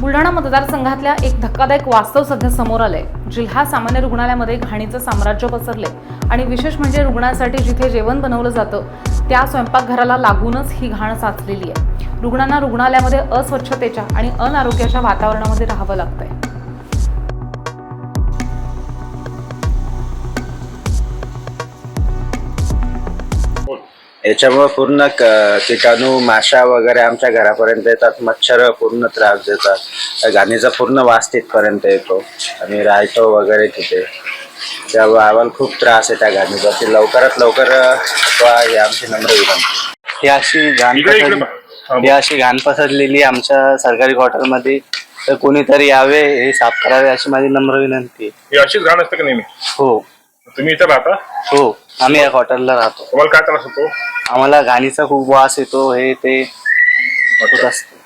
बुलढाणा मतदारसंघातल्या एक धक्कादायक वास्तव सध्या समोर आलंय. जिल्हा सामान्य रुग्णालयामध्ये घाणीचं साम्राज्य पसरले आणि विशेष म्हणजे रुग्णांसाठी जिथे जेवण बनवलं जातं त्या स्वयंपाकघराला लागूनच ही घाण साचलेली आहे. रुग्णांना रुग्णालयामध्ये अस्वच्छतेच्या आणि अनारोग्याच्या वातावरणामध्ये राहावं लागतंय. याच्यामुळे पूर्ण किटाणू माशा वगैरे आमच्या घरापर्यंत येतात. मच्छर पूर्ण त्रास देतात. त्या घाणीचा पूर्ण वास तिथपर्यंत येतो. आम्ही राहतो वगैरे तिथे. त्यामुळे आम्हाला खूप त्रास आहे त्या घाणीचा ती लवकरात लवकर ही आमची नम्र विनंती. ही अशी घाण पसरली. हा, अशी घाण पसरलेली आमच्या सरकारी क्वार्टरमध्ये. तर कोणीतरी यावे हे साफ करावे अशी माझी नम्र विनंती आहे. ही अशीच घाण असते का नेहमी? हो. तुम्ही इथं राहता? हो आम्ही या क्वार्टरला राहतो. तुम्हाला काय त्रास होतो? आम्हाला घाणीचा खूप वास येतो हे ते होत असतं.